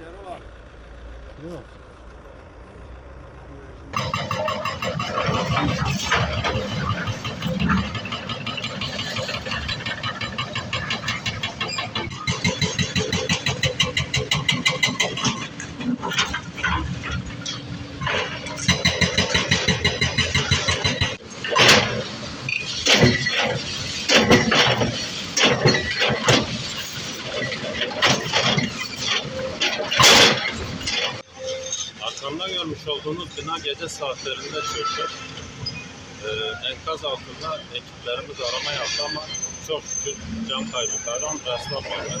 yeri var. Yok. Thank you. Arkamda görmüş olduğunuz bina gece saatlerinde çöktü. Ee, enkaz altında ekiplerimiz arama yaptı ama çok şükür can kaybından rastlanmadı.